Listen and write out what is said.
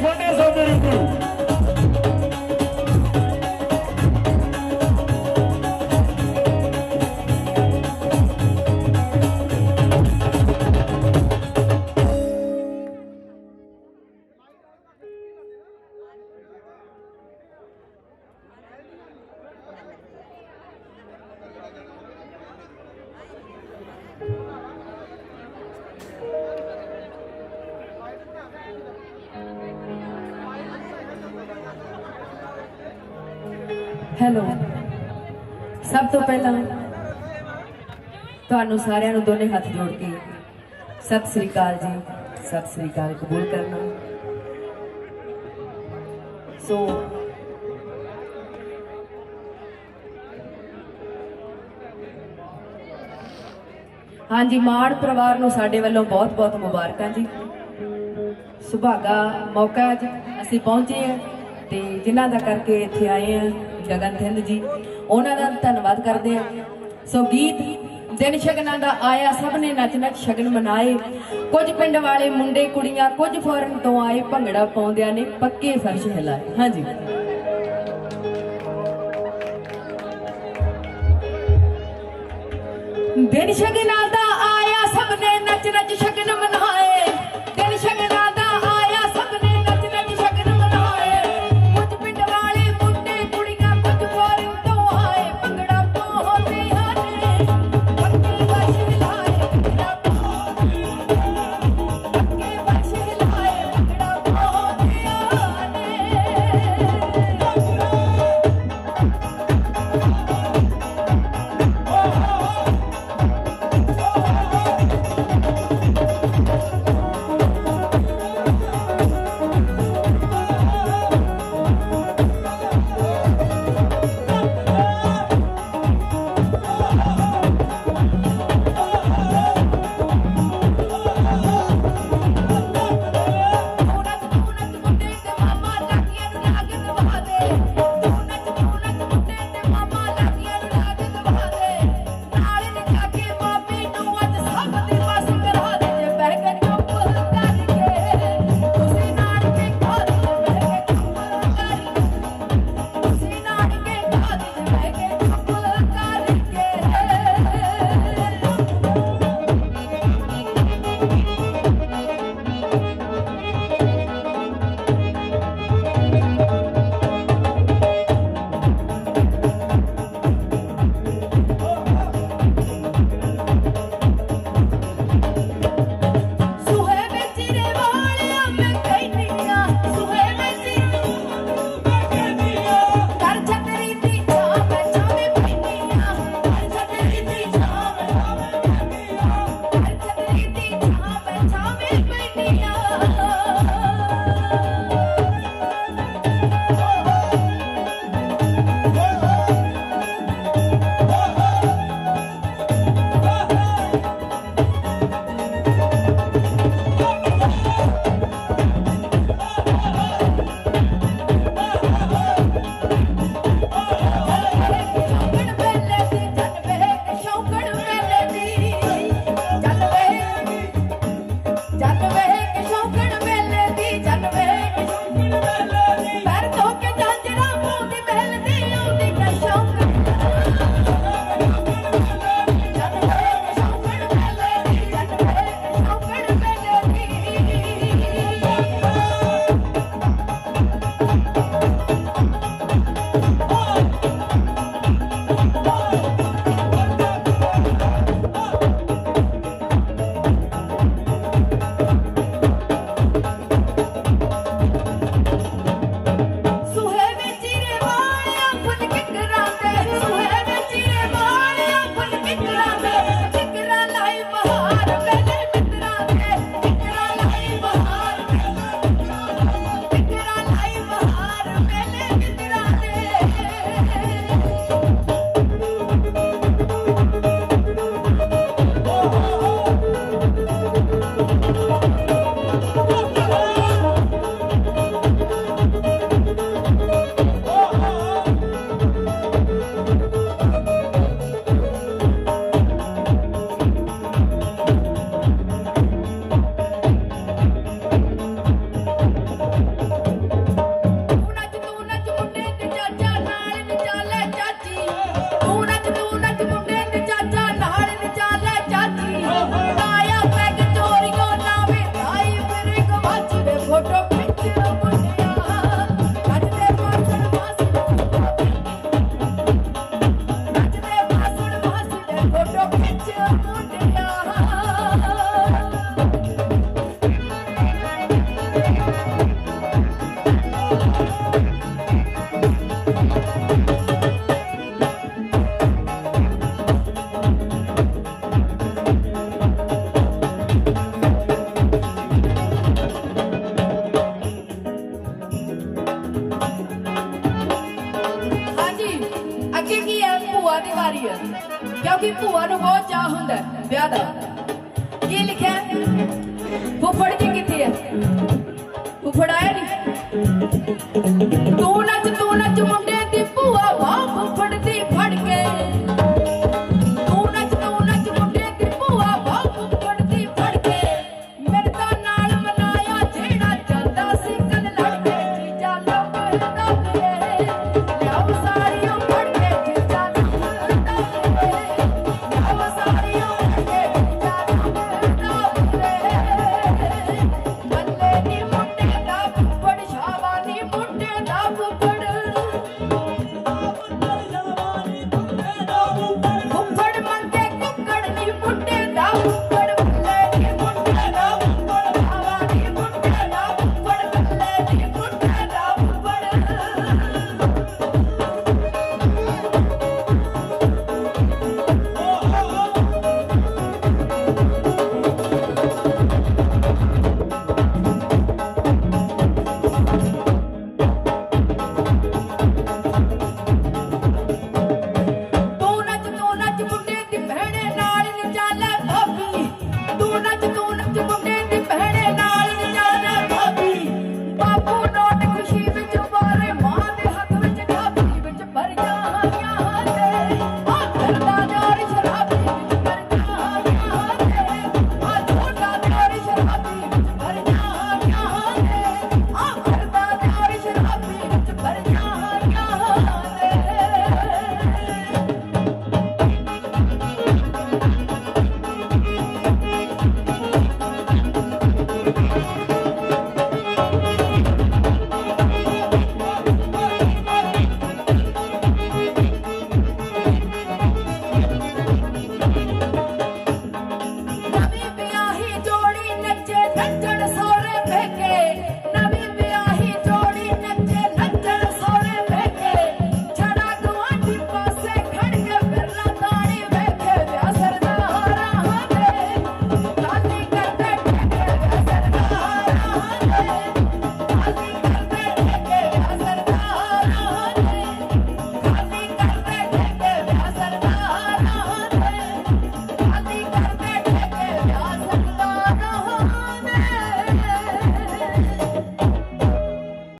What is a miracle? Hello ਸਭ ਤੋਂ ਪਹਿਲਾਂ ਤੁਹਾਨੂੰ ਸਾਰਿਆਂ ਨੂੰ ਦੋਨੇ ਹੱਥ ਜੋੜ ਕੇ ਸਤਿ ਸ੍ਰੀ ਅਕਾਲ ਜੀ, ਸਤਿ ਸ੍ਰੀ ਅਕਾਲ ਕਬੂਲ ਕਰਨਾ। ਸੋ ਹਾਂਜੀ ਮਾਣ ਪਰਿਵਾਰ ਨੂੰ ਸਾਡੇ ਵੱਲੋਂ ਬਹੁਤ-ਬਹੁਤ ਮੁਬਾਰਕਾਂ ਜੀ। ਸੁਭਾਗਾ ਮੌਕਾ ਅੱਜ ਅਸੀਂ ਪਹੁੰਚੇ ਹਾਂ। ਤੇ ਜਿਨ੍ਹਾਂ ਦਾ ਕਰਕੇ ਇੱਥੇ ਆਏ ਆ ਗਗਨ ਥਿੰਦ ਜੀ, ਉਹਨਾਂ ਦਾ ਧੰਨਵਾਦ ਕਰਦੇ ਆ ਸੋ ਗੀਤ ਦਿਨ ਸ਼ਗਨਾਂ ਦਾ ਆਇਆ, ਸਭ ਨੇ ਨੱਚ ਨੱਚ ਸ਼ਗਨ ਮਨਾਏ। ਕੁਝ ਪਿੰਡ ਵਾਲੇ ਮੁੰਡੇ ਕੁੜੀਆਂ ਕੁਝ ਫੋਰਨ ਤੋਂ ਆਏ, ਭੰਗੜਾ ਪਾਉਂਦਿਆਂ ਨੇ ਪੱਕੇ ਫਰਸ਼ ਹਿਲਾਏ। ਹਾਂਜੀ। ਦਿਨ ਸ਼ਗਨਾਂ ਦਾ ਆਇਆ, ਸਭ ਨੇ ਨੱਚ ਨੱਚ ਸ਼ਗਨ ਜ਼ਿੰਮੇਵਾਰੀ ਹੈ ਕਿਉਂਕਿ ਭੂਆ ਨੂੰ ਬਹੁਤ ਚਾਹ ਹੁੰਦਾ ਵਿਆਹ ਦਾ। ਕੀ ਲਿਖਿਆ? ਫੁੱਫੜ ਜੀ ਕਿੱਥੇ ਹੈ ਫੁੱਫੜ ਆਇਆ Oh!